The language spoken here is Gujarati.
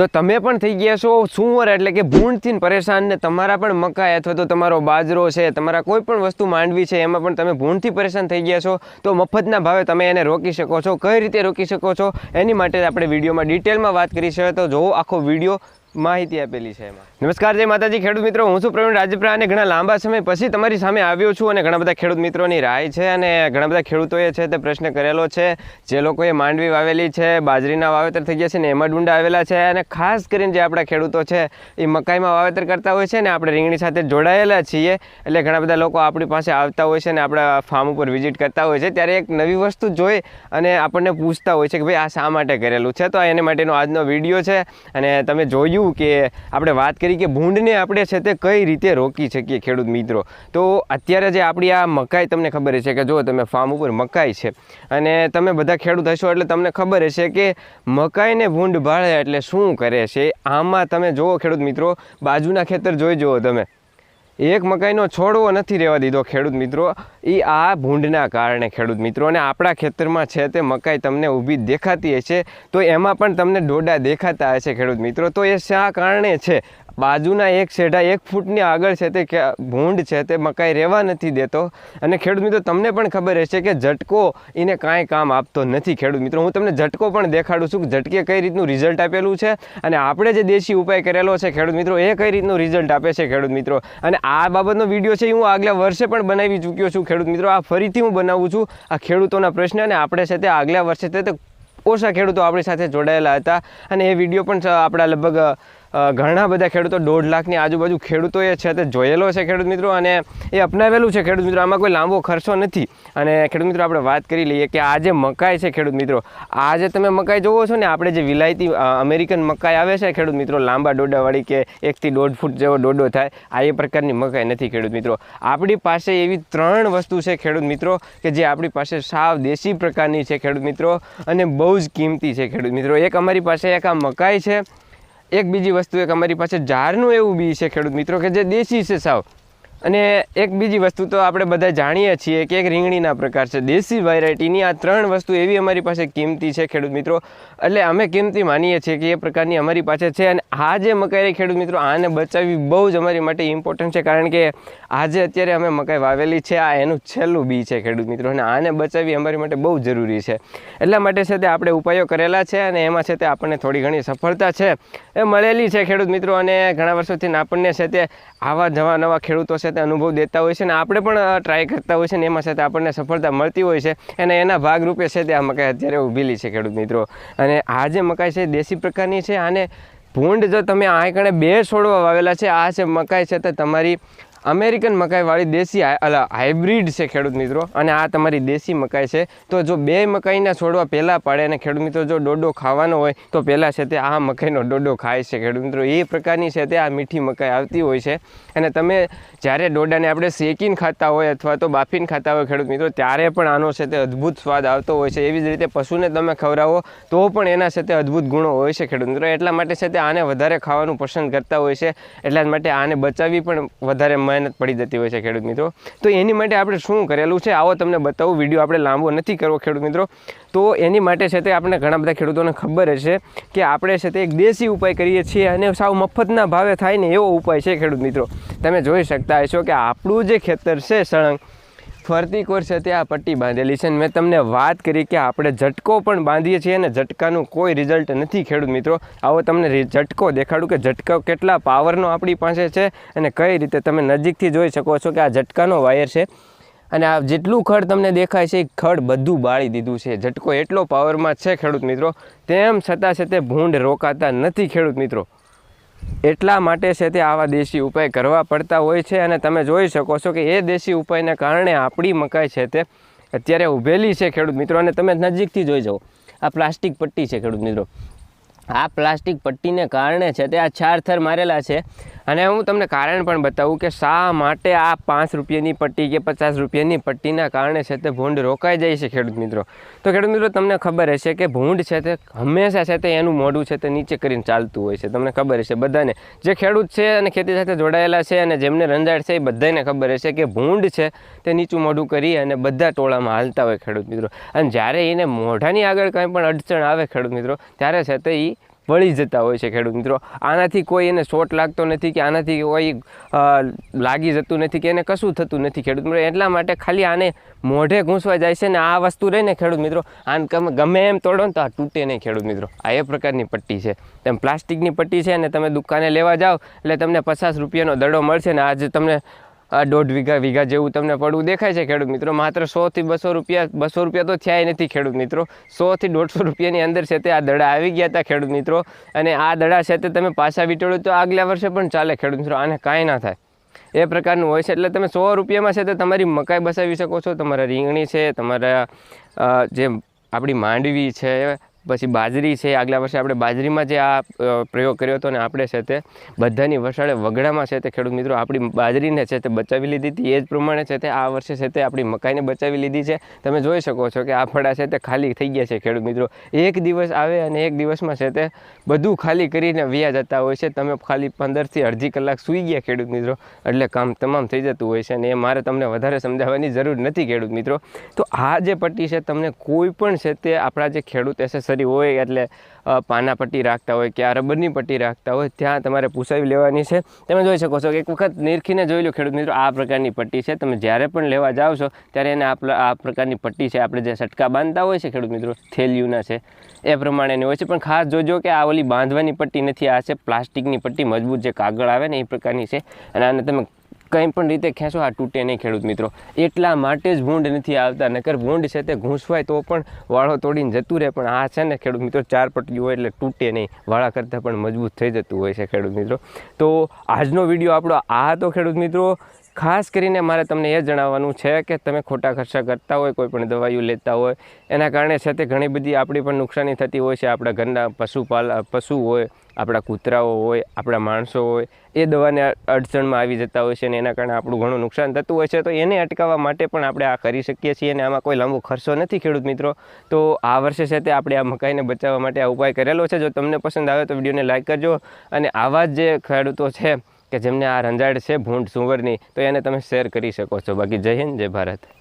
જો તમે પણ થઈ ગયા છો, સુંવર એટલે કે ભૂંડથી પરેશાન ને તમારા પણ મકાઈ અથવા તો તમારો બાજરો છે, તમારા કોઈ પણ વસ્તુ માંડવી છે, એમાં પણ તમે ભૂંડથી પરેશાન થઈ ગયા છો, તો મફતના ભાવે તમે એને રોકી શકો છો. કઈ રીતે રોકી શકો છો? એની માટે આપણે વિડીયોમાં ડિટેલમાં વાત કરી છે. તો જોવો આખો વીડિયો માહિતી આપેલી છે એમાં. નમસ્કાર, જય માતાજી. ખેડૂત મિત્રો, હું છું પ્રવીણ રાજપરા અને ઘણા લાંબા સમય પછી તમારી સામે આવ્યો છું અને ઘણા બધા ખેડૂત મિત્રોની રાય છે અને ઘણા બધા ખેડૂતોએ છે તે પ્રશ્ન કરેલો છે. જે લોકોએ માંડવી વાવેલી છે, બાજરીના વાવેતર થઈ ગયા છે ને એમાં ડુંડા આવેલા છે અને ખાસ કરીને જે આપણા ખેડૂતો છે એ મકાઈમાં વાવેતર કરતા હોય છે ને આપણે રીંગણી સાથે જોડાયેલા છીએ એટલે ઘણા બધા લોકો આપણી પાસે આવતા હોય છે અને આપણા ફાર્મ ઉપર વિઝિટ કરતા હોય છે. ત્યારે એક નવી વસ્તુ જોઈ અને આપણને પૂછતા હોય છે કે ભાઈ આ શા માટે કરેલું છે? તો એને માટેનો આજનો વીડિયો છે અને તમે જોયું કે આપણે વાત કરી કે ભૂંડને આપણે છે તે કઈ રીતે રોકી શકીએ ખેડૂત મિત્રો? તો અત્યારે જે આપણી આ મકાઈ તમને ખબર છે કે જો તમે ફાર્મ ઉપર મકાઈ છે અને તમે બધા ખેડૂત હશો એટલે તમને ખબર હશે કે મકાઈને ભૂંડ ભાળે એટલે શું કરે છે? આમાં તમે જુઓ ખેડૂત મિત્રો, બાજુના ખેતર જોઈ જુઓ તમે. એક મકાઈનો છોડવો નથી રહેવા દીધો ખેડૂત મિત્રો. એ આ ભૂંડના કારણે ખેડૂત મિત્રો. અને આપણા ખેતરમાં છે તે મકાઈ તમને ઊભી દેખાતી હશે. તો એમાં પણ તમને ડોડા દેખાતા હશે ખેડૂત મિત્રો. તો એ શા કારણે છે? બાજુના એક શેઢા એક ફૂટની આગળ છે તે ભૂંડ છે તે મકાઈ રહેવા નથી દેતો. અને ખેડૂત મિત્રો, તમને પણ ખબર હશે કે ઝટકો એને કાંઈ કામ આપતો નથી ખેડૂત મિત્રો. હું તમને ઝટકો પણ દેખાડું છું કે ઝટકે કઈ રીતનું રિઝલ્ટ આપેલું છે. અને આપણે જે દેશી ઉપાય કરેલો છે ખેડૂત મિત્રો, એ કઈ રીતનું રિઝલ્ટ આપે છે ખેડૂત મિત્રો? અને આ બાબતનો વીડિયો છે હું આગલા વર્ષે પણ બનાવી ચૂક્યો છું ખેડૂત મિત્રો. આ ફરીથી હું બનાવું છું આ ખેડૂતોના પ્રશ્ન અને આપણે છે તે આગલા વર્ષે તે ઓછા ખેડૂતો આપણી સાથે જોડાયેલા હતા. અને એ વીડિયો પણ આપણા લગભગ ઘણા બધા ખેડૂતો દોઢ લાખની આજુબાજુ ખેડૂતોએ છે તે જોયેલો છે ખેડૂત મિત્રો અને એ અપનાવેલું છે ખેડૂત મિત્રો. આમાં કોઈ લાંબો ખર્ચો નથી. અને ખેડૂત મિત્રો, આપણે વાત કરી લઈએ કે આ જે મકાઈ છે ખેડૂત મિત્રો, આ જે તમે મકાઈ જોવો છો ને, આપણે જે વિલાયતી અમેરિકન મકાઈ આવે છે ખેડૂત મિત્રો, લાંબા ડોડાવાળી કે એકથી દોઢ ફૂટ જેવો ડોડો થાય, આ એ પ્રકારની મકાઈ નથી ખેડૂત મિત્રો. આપણી પાસે એવી ત્રણ વસ્તુ છે ખેડૂત મિત્રો કે જે આપણી પાસે સાવ દેશી પ્રકારની છે ખેડૂત મિત્રો અને બહુ જ કિંમતી છે ખેડૂત મિત્રો. એક અમારી પાસે એક આ મકાઈ છે એક બીજી વસ્તુ એક અમારી પાસે ઝાડનું એવું બી છે ખેડૂત મિત્રો કે જે દેશી છે સાવ. અને એક બીજી વસ્તુ તો આપણે બધા જાણીએ છીએ કે એક રીંગણીના પ્રકાર છે. દેશી વેરાયટીની આ ત્રણ વસ્તુ એવી અમારી પાસે કિંમતી છે, ખેડૂત મિત્રો. એટલે અમે કિંમતી માનીએ છીએ કે એ પ્રકારની અમારી પાસે છે અને આ જે મકાઈ રહી ખેડૂત મિત્રો આને બચાવવી બહુ જ અમારી માટે ઇમ્પોર્ટન્ટ છે કારણ કે આજે અત્યારે અમે મકાઈ વાવેલી છે, આ એનું છેલ્લું બી છે ખેડૂત મિત્રો અને આને બચાવવી અમારી માટે બહુ જરૂરી છે. એટલા માટે છે તે આપણે ઉપાયો કરેલા છે અને એમાં છે તે આપણને થોડી ઘણી સફળતા છે. એ મળેલી છે ખેડૂત મિત્રો અને ઘણા વર્ષોથી આપણને છે તે આવા જવા નવા ખેડૂતો છે તે અનુભવ દેતા હોય છે અને આપણે પણ ટ્રાય કરતા હોય છે ને એમાં સાથે આપણને સફળતા મળતી હોય છે અને એના ભાગરૂપે છે તે આ મકાઈ અત્યારે ઊભેલી છે ખેડૂત મિત્રો. અને આ જે મકાઈ છે દેશી પ્રકારની છે આને ભૂંડ જો તમે આ કણે બે છોડવા વાવેલા છે, આ છે મકાઈ છે તો તમારી અમેરિકન મકાઈવાળી દેશી હાઇબ્રિડ છે ખેડૂત મિત્રો. અને આ તમારી દેશી મકાઈ છે. તો જો બે મકાઈના છોડવા પહેલાં પાડે અને ખેડૂત મિત્રો જો ડોડો ખાવાનો હોય, તો પહેલાં છે તે આ મકાઈનો ડોડો ખાય છે ખેડૂત મિત્રો. એ પ્રકારની છે તે આ મીઠી મકાઈ આવતી હોય છે. અને તમે જ્યારે ડોડાને આપણે શેકીને ખાતા હોય અથવા તો બાફીને ખાતા હોય ખેડૂત મિત્રો, ત્યારે પણ આનો છે તે અદ્ભુત સ્વાદ આવતો હોય છે. એવી જ રીતે પશુને તમે ખવડાવો, તો પણ એના છે તે અદ્ભુત ગુણો હોય છે ખેડૂત મિત્રો. એટલા માટે છે તે આને વધારે ખાવાનું પસંદ કરતા હોય છે. એટલા માટે આને બચાવવી પણ વધારે મહેનત પડી જતી હોય છે ખેડૂત મિત્રો. તો એની માટે આપણે શું કરેલું છે? આવો તમને બતાવું. વીડિયો આપણે લાંબો નથી કરવો ખેડૂત મિત્રો. તો એની માટે છે તે આપણે ઘણા બધા ખેડૂતોને ખબર હશે કે આપણે છે તે એક દેશી ઉપાય કરીએ છીએ અને સાવ મફતના ભાવે થાય ને એવો ઉપાય છે ખેડૂત મિત્રો. તમે જોઈ શકતા હશો કે આપણું જે ખેતર છે સળંગ ફરતી કોર છે આ પટ્ટી બાંધેલી છે. અને મેં તમને વાત કરી કે આપણે ઝટકો પણ બાંધીએ છીએ અને ઝટકાનું કોઈ રિઝલ્ટ નથી ખેડૂત મિત્રો. આવો તમને ઝટકો દેખાડું કે ઝટકો કેટલા પાવરનો આપણી પાસે છે અને કઈ રીતે તમે નજીકથી જોઈ શકો છો કે આ ઝટકાનો વાયર છે. અને આ જેટલું ખડ તમને દેખાય છે એ ખડ બધું બાળી દીધું છે. ઝટકો એટલો પાવરમાં છે ખેડૂત મિત્રો. તેમ છતાં છે તે ભૂંડ રોકાતા નથી ખેડૂત મિત્રો. એટલા માટે છે તે આવા દેશી ઉપાય કરવા પડતા હોય છે અને તમે જોઈ શકો છો કે એ દેશી ઉપાયને કારણે આપણી મકાઈ છે તે અત્યારે ઊભેલી છે ખેડૂત મિત્રો. અને તમે નજીકથી જોઈ જાઓ, આ પ્લાસ્ટિક પટ્ટી છે ખેડૂત મિત્રો. આ પ્લાસ્ટિક પટ્ટીને કારણે છે તે આ ચાર થર મારેલા છે. અને હું તમને કારણ પણ બતાવું કે શા માટે આ પાંચ રૂપિયાની પટ્ટી કે પચાસ રૂપિયાની પટ્ટીના કારણે છે તે ભૂંડ રોકાઈ જાય છે ખેડૂત મિત્રો? તો ખેડૂત મિત્રો, તમને ખબર હશે કે ભૂંડ છે તે હંમેશા છે તે એનું મોઢું છે તે નીચે કરીને ચાલતું હોય છે. તમને ખબર હશે બધાને. જે ખેડૂત છે અને ખેતી સાથે જોડાયેલા છે અને જેમને રંજાડ છે એ બધાને ખબર હશે કે ભૂંડ છે તે નીચું મોઢું કરી અને બધા ટોળામાં હાલતા હોય ખેડૂત મિત્રો. અને જ્યારે એને મોઢાની આગળ કંઈ પણ અડચણ આવે ખેડૂત મિત્રો, ત્યારે છે તે એ વળી જતા હોય છે ખેડૂત મિત્રો. આનાથી કોઈ એને શોટ લાગતો નથી કે આનાથી કોઈ લાગી જતું નથી કે એને કશું થતું નથી ખેડૂત મિત્રો. એટલા માટે ખાલી આને મોઢે ઘૂંસવા જાય છે ને આ વસ્તુ રહીને ખેડૂત મિત્રો, આને ગમે- ગમે એમ તોડો ને તો આ તૂટે નહીં ખેડૂત મિત્રો. આ એ પ્રકારની પટ્ટી છે. તેમ પ્લાસ્ટિકની પટ્ટી છે અને તમે દુકાને લેવા જાઓ એટલે તમને પચાસ રૂપિયાનો દડો મળશે ને આજે તમને દોઢ વીઘા વીઘા જેવું તમને પડવું દેખાય છે ખેડૂત મિત્રો. માત્ર સોથી બસો રૂપિયા બસો રૂપિયા તો થયા નથી ખેડૂત મિત્રો. સોથી દોઢસો રૂપિયાની અંદર છે તે આ દડા આવી ગયા હતા ખેડૂત મિત્રો. અને આ દડા છે તે તમે પાછા વીટોળો તો આગલા વર્ષે પણ ચાલે ખેડૂત મિત્રો. આને કાંઈ ના થાય. એ પ્રકારનું હોય છે. એટલે તમે સો રૂપિયામાં છે તે તમારી મકાઈ બસાવી શકો છો. તમારા રીંગણી છે, તમારા જે આપણી માંડવી છે પછી બાજરી છે, આગલા વર્ષે આપણે બાજરીમાં જે આ પ્રયોગ કર્યો હતો ને આપણે છે તે બધાની વસાડે વગડામાં છે તે ખેડૂત મિત્રો આપણી બાજરીને છે તે બચાવી લીધી હતી, એ જ પ્રમાણે છે તે આ વર્ષે છે તે આપણી મકાઈને બચાવી લીધી છે. તમે જોઈ શકો છો કે આ ફળા છે તે ખાલી થઈ ગયા છે ખેડૂત મિત્રો. એક દિવસ આવે અને એક દિવસમાં છે તે બધું ખાલી કરીને વ્યા જતા હોય છે. તમે ખાલી પંદરથી અડધી કલાક સૂઈ ગયા ખેડૂત મિત્રો. એટલે કામ તમામ થઈ જતું હોય છે અને એ મારે તમને વધારે સમજાવવાની જરૂર નથી ખેડૂત મિત્રો. તો આ જે પટ્ટી છે, તમને કોઈ પણ છે તે આપણા જે ખેડૂત એસેસરી હોય એટલે પાના પટ્ટી રાખતા હોય કે આ રબરની પટ્ટી રાખતા હોય, ત્યાં તમારે પૂસાવી લેવાની છે. તમે જોઈ શકો છો કે એક વખત નિરખીને જોઈ લો, ખેડૂત મિત્રો, આ પ્રકારની પટ્ટી છે. તમે જ્યારે પણ લેવા જાઓ છો, ત્યારે એને આ પ્રકારની પટ્ટી છે. આપણે જે સટકા બાંધતા હોય છે, ખેડૂત મિત્રો થેલિયુના છે, એ પ્રમાણેની હોય છે. પણ ખાસ જોજો કે આ ઓલી બાંધવાની પટ્ટી નથી, આ છે પ્લાસ્ટિકની પટ્ટી, મજબૂત જે કાગળ આવે ને એ પ્રકારની છે. અને આને તમે કંઈ પણ રીતે ખેંચો, આ તૂટે નહીં ખેડૂત મિત્રો. એટલા માટે જ ભૂંડ નથી આવતા, નકર ભૂંડ છે તે ઘૂંસવાય તો પણ વાળો તોડીને જતું રહે, પણ આ છે ને ખેડૂત મિત્રો, ચાર હોય એટલે તૂટે નહીં. વાળા કરતાં પણ મજબૂત થઈ જતું હોય છે ખેડૂત મિત્રો. તો આજનો વીડિયો આપણો આ હતો ખેડૂત મિત્રો. ખાસ કરીને મારે તમને એ જણાવવાનું છે કે તમે ખોટા ખર્ચા કરતા હોય, કોઈ પણ દવાઈઓ લેતા હોય, એના કારણે છે તે ઘણી બધી આપણી પણ નુકસાની થતી હોય છે. આપણા ઘરના પશુપાલ, પશુ હોય, આપણા કૂતરાઓ હોય, આપણા માણસો હોય, એ દવાને અડચણમાં આવી જતા હોય છે અને એના કારણે આપણું ઘણું નુકસાન થતું હોય છે. તો એને અટકાવવા માટે પણ આપણે આ કરી શકીએ છીએ અને આમાં કોઈ લાંબો ખર્ચો નથી ખેડૂત મિત્રો. તો આ વર્ષે છે તે આપણે આ મકાઈને બચાવવા માટે આ ઉપાય કરેલો છે. જો તમને પસંદ આવે તો વિડીયોને લાઇક કરજો અને આવા જ જે ખેડૂતો છે કે જેમને આ રંજાડ છે ભૂંડ સુવરની, તો એને તમે શેર કરી શકો છો. બાકી જય હિન્દ, જય ભારત.